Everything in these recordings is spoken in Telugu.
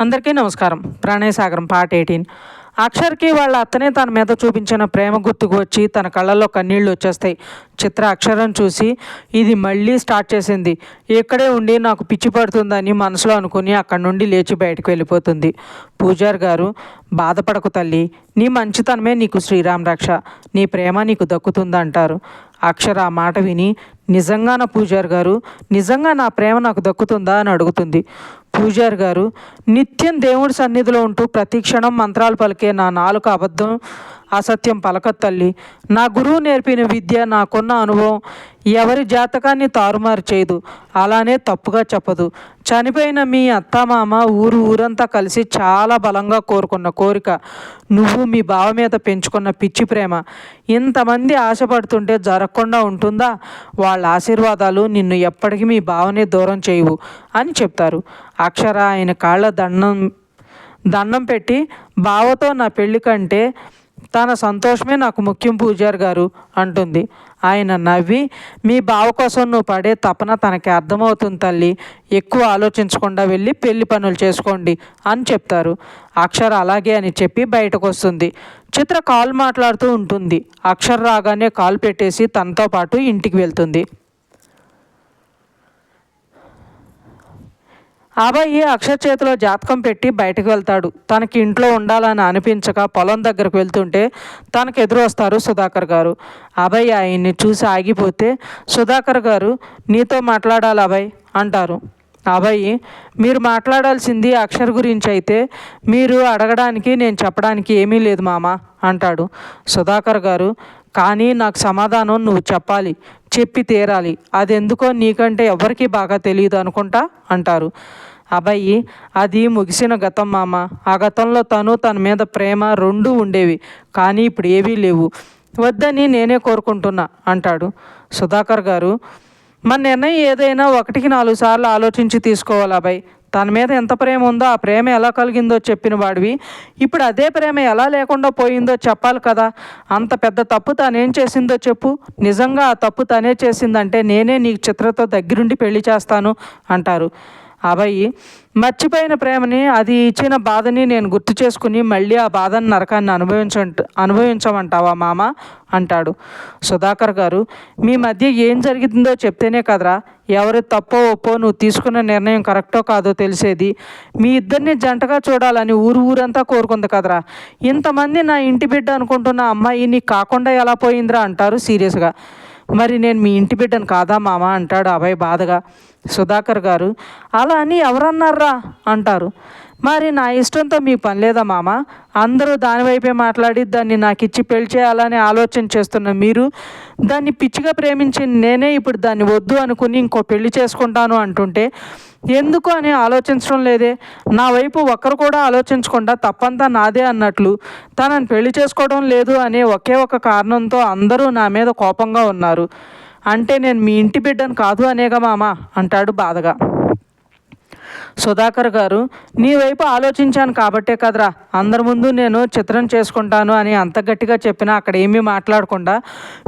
అందరికీ నమస్కారం. Pranayasagaram part eighteen. అక్షర్కి వాళ్ళ అత్తనే తన మీద చూపించిన ప్రేమ గుర్తుకు వచ్చి తన కళ్ళల్లో కన్నీళ్ళు వచ్చేస్తాయి. చిత్ర అక్షరం చూసి ఇది మళ్ళీ స్టార్ట్ చేసింది. ఇక్కడే ఉండి నాకు పిచ్చి పడుతుందని మనసులో అనుకుని అక్కడి నుండి లేచి బయటకు వెళ్ళిపోతుంది. పూజారి గారు బాధపడకు తల్లి. నీ మంచితనమే నీకు శ్రీరామ్ రక్ష. నీ ప్రేమ నీకు దక్కుతుందంటారు అక్షర ఆ మాట విని నిజంగా నా పూజారి గారు? నిజంగా నా ప్రేమ నాకు దక్కుతుందా? అని అడుగుతుంది. పూజారి గారు నిత్యం దేవుడి సన్నిధిలో ఉంటూ ప్రతి క్షణం మంత్రాలు పలికే నా నాలుక అబద్ధం అసత్యం పలక తల్లి. నా గురువు నేర్పిన విద్య నాకున్న అనుభవం ఎవరి జాతకాన్ని తారుమారు చేయదు. అలానే తప్పుగా చెప్పదు. చనిపోయిన మీ అత్తమామ ఊరు ఊరంతా కలిసి చాలా బలంగా కోరుకున్న కోరిక. నువ్వు మీ బావ మీద పెంచుకున్న పిచ్చి ప్రేమ. ఇంతమంది ఆశపడుతుంటే జరగకుండా ఉంటుందా? వాళ్ళ ఆశీర్వాదాలు నిన్ను ఎప్పటికీ మీ బావనే దూరం చేయవు అని చెప్తారు. అక్షర ఆయన కాళ్ళ దండం దండం పెట్టి బావతో నా పెళ్ళి కంటే తన సంతోషమే నాకు ముఖ్యం పూజారి గారు అంటుంది. ఆయన నవ్వి మీ బావ కోసం నువ్వు పడే తపన తనకి అర్థమవుతుంది తల్లి. ఎక్కువ ఆలోచించకుండా వెళ్ళి పెళ్ళి పనులు చేసుకోండి అని చెప్తారు. అక్షర అలాగే అని చెప్పి బయటకు వస్తుంది చిత్ర కాల్ మాట్లాడుతూ ఉంటుంది. అక్షర రాగానే కాల్ పెట్టేసి తనతో పాటు ఇంటికి వెళ్తుంది. అబ్బాయి అక్షర్ చేతిలో జాతకం పెట్టి బయటకు వెళ్తాడు. తనకి ఇంట్లో ఉండాలని అనిపించక పొలం దగ్గరకు వెళ్తుంటే తనకు ఎదురు వస్తారు సుధాకర్ గారు. అబ్బాయి ఆయన్ని చూసి ఆగిపోతే సుధాకర్ గారు నీతో మాట్లాడాలి అబ్బాయి అంటారు. అబ్బాయి మీరు మాట్లాడాల్సింది అక్షర్ గురించి అయితే మీరు అడగడానికి నేను చెప్పడానికి ఏమీ లేదు మామ అంటాడు. సుధాకర్ గారు కానీ నాకు సమాధానం నువ్వు చెప్పాలి చెప్పి తీరాలి. అది ఎందుకో నీకంటే ఎవరికి బాగా తెలియదు అనుకుంటా అంటారు. అబ్బాయి అది ముగిసిన గతం మామ. ఆ గతంలో తను తన మీద ప్రేమ రెండూ ఉండేవి కానీ ఇప్పుడు ఏవీ లేవు. వద్దని నేనే కోరుకుంటున్నా అంటాడు సుధాకర్ గారు. మన నిర్ణయం ఏదైనా ఒకటికి నాలుగు సార్లు ఆలోచించి తీసుకోవాలి అబ్బాయి? తన మీద ఎంత ప్రేమ ఉందో ఆ ప్రేమ ఎలా కలిగిందో చెప్పిన వాడివి. ఇప్పుడు అదే ప్రేమ ఎలా లేకుండా పోయిందో చెప్పాలి కదా. అంత పెద్ద తప్పు తనేం చేసిందో చెప్పు. నిజంగా ఆ తప్పు తనే చేసిందంటే నేనే నీకు చిత్రతో దగ్గరుండి పెళ్ళి చేస్తాను అంటారు. అబ్బాయి మర్చిపోయిన ప్రేమని అది ఇచ్చిన బాధని నేను గుర్తు చేసుకుని మళ్ళీ ఆ బాధని నరకాన్ని అనుభవించ అనుభవించమంటావా మామ? అంటాడు. సుధాకర్ గారు మీ మధ్య ఏం జరిగిందో చెప్తేనే కదరా. ఎవరి తప్పో ఒప్పో నువ్వు తీసుకున్న నిర్ణయం కరెక్టో కాదో తెలిసేది. మీ ఇద్దరిని జంటగా చూడాలని ఊరు ఊరంతా కోరుకుంది కదరా. ఇంతమంది నా ఇంటి బిడ్డ అనుకుంటున్న అమ్మాయి నీ కాకుండా ఎలా పోయిందిరా అంటారు సీరియస్గా. మరి నేను మీ ఇంటి బిడ్డను కాదా మామ? అంటాడు అభయ్ బాధగా. సుధాకర్ గారు అలా అని ఎవరన్నారా? అంటారు. మరి నా ఇష్టంతో మీ పని లేదా మామ? అందరూ దానివైపే మాట్లాడి దాన్ని నాకు ఇచ్చి పెళ్ళి చేయాలని ఆలోచన చేస్తున్న మీరు దాన్ని పిచ్చిగా ప్రేమించి నేనే ఇప్పుడు దాన్ని వద్దు అనుకుని ఇంకో పెళ్ళి చేసుకుంటాను అంటుంటే ఎందుకు అని ఆలోచించడం లేదే? నా వైపు ఒక్కరు కూడా ఆలోచించకుండా తప్పంతా నాదే అన్నట్లు తనని పెళ్ళి చేసుకోవడం లేదు అనే ఒకే ఒక కారణంతో అందరూ నా మీద కోపంగా ఉన్నారు. అంటే నేను మీ ఇంటి బిడ్డను కాదు అనేగా మామ? అంటాడు బాధగా. సుధాకర్ గారు నీ వైపు ఆలోచించాను కాబట్టే కదరా. అందరి ముందు నేను చిత్రం చేసుకుంటాను అని అంత గట్టిగా చెప్పినా అక్కడ ఏమీ మాట్లాడకుండా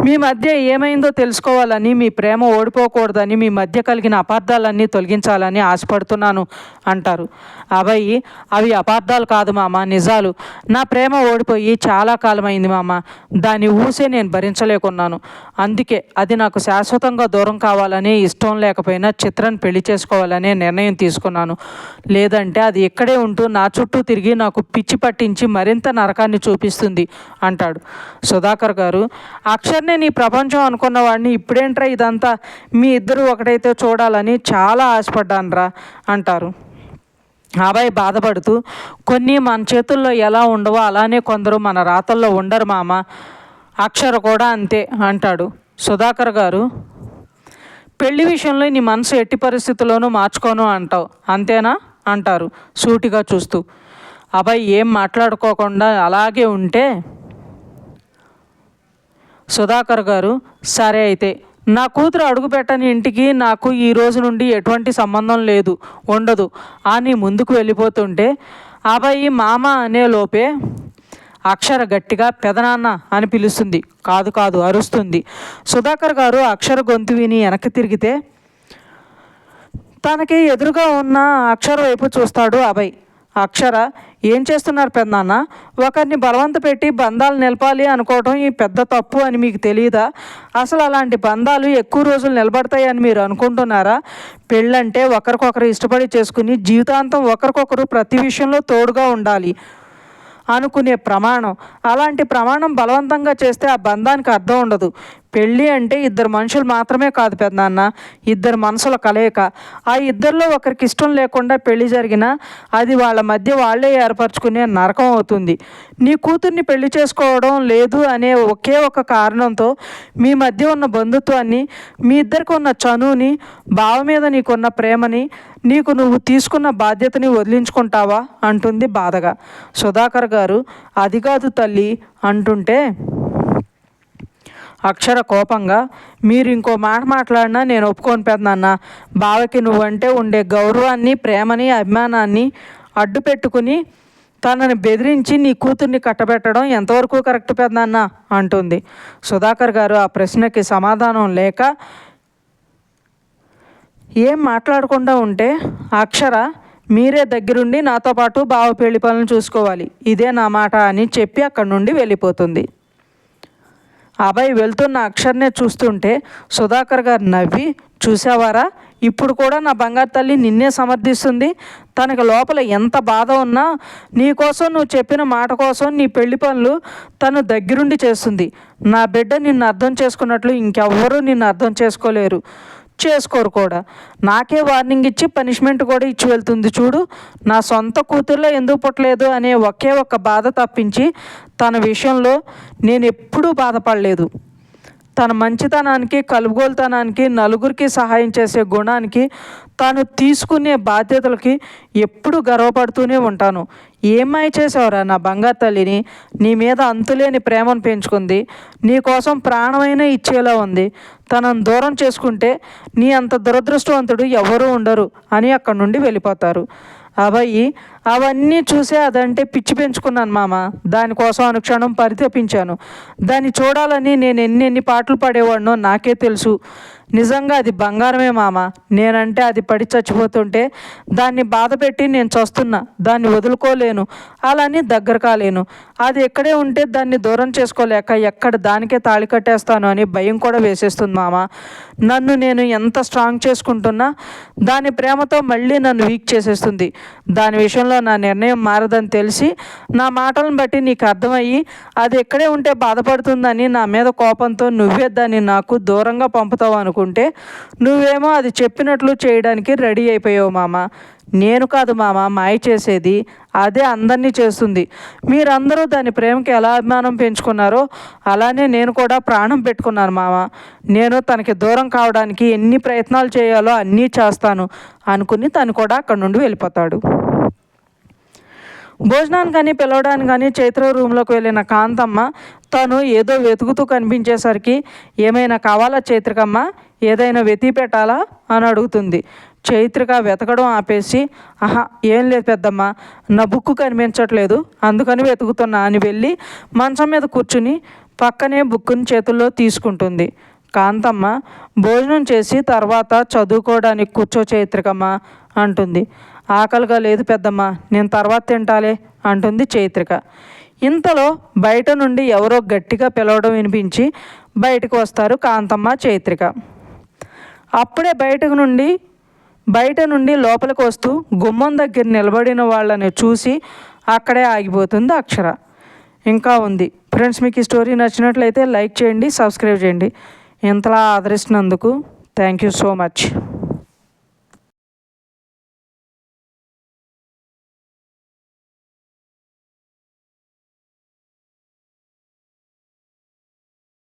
మీ మధ్య ఏమైందో తెలుసుకోవాలని మీ ప్రేమ ఓడిపోకూడదని మీ మధ్య కలిగిన అపార్థాలన్నీ తొలగించాలని ఆశపడుతున్నాను అంటారు. అబ్బాయి అవి అపార్థాలు కాదు మామ నిజాలు. నా ప్రేమ ఓడిపోయి చాలా కాలమైంది మామ. దాని ఊసే నేను భరించలేకున్నాను. అందుకే అది నాకు శాశ్వతంగా దూరం కావాలని ఇష్టం లేకపోయినా చిత్రాన్ని పెళ్ళి చేసుకోవాలనే నిర్ణయం తీసుకున్నాను. లేదంటే అది ఇక్కడే ఉంటూ నా చుట్టూ తిరిగి నాకు పిచ్చి పట్టించి మరింత నరకాన్ని చూపిస్తుంది అంటాడు. సుధాకర్ గారు అక్షర్నే నీ ప్రపంచం అనుకున్న వాడిని ఇప్పుడేంట్రా ఇదంతా? మీ ఇద్దరు ఒకటైతే చూడాలని చాలా ఆశపడ్డాను రా అంటారు. అబ్బాయి బాధపడుతూ కొన్ని మన చేతుల్లో ఎలా ఉండవో అలానే కొందరు మన రాతల్లో ఉండరు మామ. అక్షర కూడా అంతే అంటాడు. సుధాకర్ గారు పెళ్ళి విషయంలో నీ మనసు ఎట్టి పరిస్థితుల్లోనూ మార్చుకోను అంటావు. అంతేనా? అంటారు సూటిగా చూస్తూ. అబ్బాయి ఏం మాట్లాడుకోకుండా అలాగే ఉంటే? సుధాకర్ గారు సరే అయితే. నా కూతురు అడుగుపెట్టని ఇంటికి నాకు ఈ రోజు నుండి ఎటువంటి సంబంధం లేదు ఉండదు. అని ముందుకు వెళ్ళిపోతుంటే అబ్బాయి మామ అనే లోపే అక్షర గట్టిగా పెదనాన్న అని పిలుస్తుంది. కాదు కాదు అరుస్తుంది. సుధాకర్ గారు అక్షర గొంతు విని వెనక్కి తిరిగితే తనకి ఎదురుగా ఉన్న అక్షర వైపు చూస్తాడు అభయ్. అక్షర ఏం చేస్తున్నారు పెద్దనాన్న ఒకరిని బలవంత పెట్టి బంధాలు నిలపాలి అనుకోవడం ఈ పెద్ద తప్పు అని మీకు తెలియదా అసలు అలాంటి బంధాలు ఎక్కువ రోజులు నిలబడతాయని మీరు అనుకుంటున్నారా? పెళ్ళంటే ఒకరికొకరు ఇష్టపడి చేసుకుని జీవితాంతం ఒకరికొకరు ప్రతి విషయంలో తోడుగా ఉండాలి. అనుకునే ప్రమాణం. అలాంటి ప్రమాణం బలవంతంగా చేస్తే ఆ బంధానికి అర్థం ఉండదు. పెళ్ళి అంటే ఇద్దరు మనుషులు మాత్రమే కాదు పెద్దనాన్న ఇద్దరు మనసుల కలయిక. ఆ ఇద్దరిలో ఒకరికి ఇష్టం లేకుండా పెళ్ళి జరిగినా అది వాళ్ళ మధ్య వాళ్ళే ఏర్పరచుకునే నరకం అవుతుంది. నీ కూతుర్ని పెళ్ళి చేసుకోవడం లేదు అనే ఒకే ఒక కారణంతో మీ మధ్య ఉన్న బంధుత్వాన్ని మీ ఇద్దరికి ఉన్న చనువుని బావ మీద నీకున్న ప్రేమని నీకు నువ్వు తీసుకున్న బాధ్యతని వదిలించుకుంటావా? అంటుంది బాధగా. సుధాకర్ గారు అది కాదు తల్లి అంటుంటే అక్షర కోపంగా మీరు ఇంకో మాట మాట్లాడినా నేను ఒప్పుకొని పెద్దనాన్న. బావకి నువ్వంటే ఉండే గౌరవాన్ని ప్రేమని అభిమానాన్ని అడ్డు పెట్టుకుని తనని బెదిరించి నీ కూతుర్ని కట్టబెట్టడం ఎంతవరకు కరెక్ట్ పెద్దనాన్న? అంటుంది. సుధాకర్ గారు ఆ ప్రశ్నకి సమాధానం లేక ఏం మాట్లాడకుండా ఉంటే అక్షర మీరే దగ్గరుండి నాతో పాటు బావ పెళ్ళి పనులు చూసుకోవాలి. ఇదే నా మాట అని చెప్పి అక్కడి నుండి వెళ్ళిపోతుంది. అభయ్ వెళ్తున్న అక్షర్నే చూస్తుంటే సుధాకర్ గారు నవ్వి చూసావారా ఇప్పుడు కూడా నా బంగారు తల్లి నిన్నే సమర్థిస్తుంది. తనకి లోపల ఎంత బాధ ఉన్నా నీ కోసం నువ్వు చెప్పిన మాట కోసం నీ పెళ్ళి పనులు తను దగ్గరుండి చేస్తుంది. నా బిడ్డ నిన్ను అర్థం చేసుకున్నట్లు ఇంకెవ్వరూ నిన్ను అర్థం చేసుకోలేరు. చేసుకోరు కూడా. నాకే వార్నింగ్ ఇచ్చి పనిష్మెంట్ కూడా ఇచ్చి వెళ్తుంది చూడు. నా సొంత కూతుర్లో ఎందుకు పుట్టలేదు అనే ఒకే ఒక్క బాధ తప్పించి తన విషయంలో నేను ఎప్పుడూ బాధపడలేదు. తన మంచితనానికి కలుగోలుతనానికి నలుగురికి సహాయం చేసే గుణానికి తాను తీసుకునే బాధ్యతలకి ఎప్పుడు గర్వపడుతూనే ఉంటాను. ఏమై చేసావురా నా బంగారు తల్లిని? నీ మీద అంతులేని ప్రేమను పెంచుకుంది. నీ కోసం ప్రాణమైన ఇచ్చేలా ఉంది. తనను దూరం చేసుకుంటే నీ అంత దురదృష్టవంతుడు ఎవరూ ఉండరు అని అక్కడి నుండి వెళ్ళిపోతారు. అబ్బాయి అవన్నీ చూసే అదంటే పిచ్చి పెంచుకున్నాను మామ. దానికోసం అనుక్షణం పరితపించాను. దాన్ని చూడాలని నేను ఎన్ని ఎన్ని పాటలు పాడేవాడినో నాకే తెలుసు. నిజంగా అది బంగారమే మామ. నేనంటే అది పడి చచ్చిపోతుంటే దాన్ని బాధ పెట్టి నేను చస్తున్నా. దాన్ని వదులుకోలేను. అలాని దగ్గర కాలేను. అది ఎక్కడే ఉంటే దాన్ని దూరం చేసుకోలేక ఎక్కడ దానికే తాళి కట్టేస్తాను అని భయం కూడా వేసేస్తుంది మామ. నన్ను నేను ఎంత స్ట్రాంగ్ చేసుకుంటున్నా దాని ప్రేమతో మళ్ళీ నన్ను వీక్ చేసేస్తుంది. దాని విషయంలో నా నిర్ణయం మారదని తెలిసి నా మాటలను బట్టి నీకు అర్థమయ్యి అది ఎక్కడే ఉంటే బాధపడుతుందని నా మీద కోపంతో నువ్వే దాన్ని నాకు దూరంగా పంపుతావు అనుకుంటే నువ్వేమో అది చెప్పినట్లు చేయడానికి రెడీ అయిపోయావు మామ. నేను కాదు మామ మాయ చేసేది అదే అందరినీ చేస్తుంది. మీరందరూ దాని ప్రేమకి ఎలా అభిమానం పెంచుకున్నారో అలానే నేను కూడా ప్రాణం పెట్టుకున్నాను మామ. నేను తనకి దూరం కావడానికి ఎన్ని ప్రయత్నాలు చేయాలో అన్నీ చేస్తాను అనుకుని తను కూడా అక్కడి నుండి వెళ్ళిపోతాడు. భోజనానికి కానీ పిలవడానికి కానీ చైత్ర రూమ్లోకి వెళ్ళిన కాంతమ్మ తను ఏదో వెతుకుతూ కనిపించేసరికి ఏమైనా కావాలా చైత్రకమ్మ? ఏదైనా వెతి పెట్టాలా? అని అడుగుతుంది. చైత్రిక వెతకడం ఆపేసి ఆహా ఏం లేదు పెద్దమ్మ నా బుక్కు కనిపించట్లేదు అందుకని వెతుకుతున్నా అని వెళ్ళి మంచం మీద కూర్చుని పక్కనే బుక్కుని చేతుల్లో తీసుకుంటుంది. కాంతమ్మ భోజనం చేసి తర్వాత చదువుకోవడానికి కూర్చో చైత్రికమ్మ అంటుంది. ఆకలిగా లేదు పెద్దమ్మ నేను తర్వాత తింటాలే అంటుంది చైత్రిక. ఇంతలో బయట నుండి ఎవరో గట్టిగా పిలవడం వినిపించి బయటకు వస్తారు కాంతమ్మ చైత్రిక. అప్పుడే బయటకు నుండి బయట నుండి లోపలికి వస్తూ గుమ్మం దగ్గర నిలబడిన వాళ్ళని చూసి అక్కడే ఆగిపోతుంది అక్షర. ఇంకా ఉంది. ఫ్రెండ్స్ మీకు ఈ స్టోరీ నచ్చినట్లయితే లైక్ చేయండి సబ్స్క్రైబ్ చేయండి. ఇంతలా ఆదరిస్తున్నందుకు థ్యాంక్ యూ సో మచ్.